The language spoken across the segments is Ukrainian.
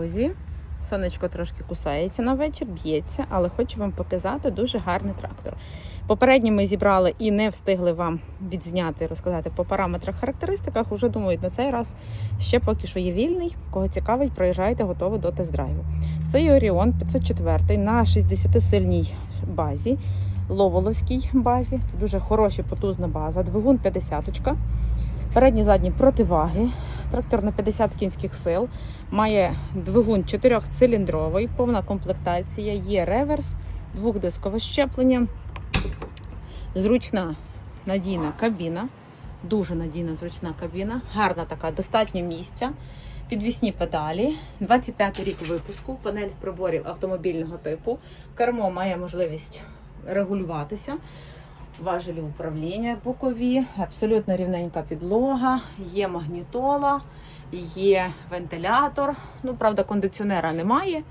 Друзі, сонечко трошки кусається на вечір, б'ється, але хочу вам показати дуже гарний трактор. Попередньо ми зібрали і не встигли вам відзняти, розказати по параметрах, характеристиках. Уже думають на цей раз ще поки що є вільний. Кого цікавить, проїжджайте, готовий до тест-драйву. Це Оріон 504 на 60-сильній базі, ловоловській базі. Це дуже хороша, потужна база. Двигун 50 Передні задні противаги. Трактор на 50 кінських сил. Має двигун чотирьохциліндровий, повна комплектація, є реверс, двохдискове щеплення, зручна надійна кабіна, дуже надійна зручна кабіна, гарна така, достатньо місця. Підвісні педалі, 25 рік випуску, панель приборів автомобільного типу. Кермо має можливість регулюватися. Важелі управління бокові, абсолютно рівненька підлога, є магнітола, є вентилятор. Ну, правда, кондиціонера немає.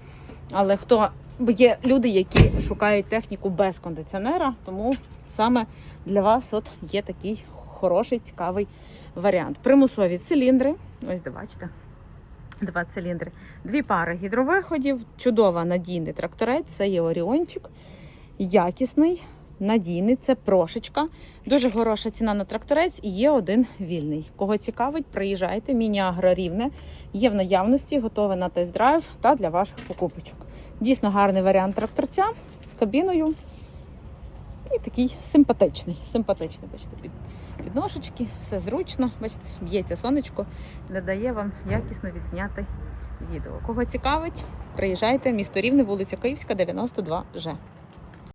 Але хто є люди, які шукають техніку без кондиціонера, тому саме для вас от є такий хороший, цікавий варіант. Примусові циліндри. Ось бачите. Два циліндри, дві пари гідровиходів, чудова надійний тракторець. Це є Оріончик, якісний, надійний, це прошечка. Дуже хороша ціна на тракторець і є один вільний. Кого цікавить, приїжджайте. Міні-агро рівне є в наявності, готове на тест-драйв та для ваших покупочок. Дійсно гарний варіант тракторця з кабіною. І такий симпатичний. Симпатичний, бачите, під, підножечки, все зручно. Бачите, б'ється сонечко, не дає вам якісно відзняти відео. Кого цікавить, приїжджайте, місто Рівне, вулиця Київська, 92 Ж.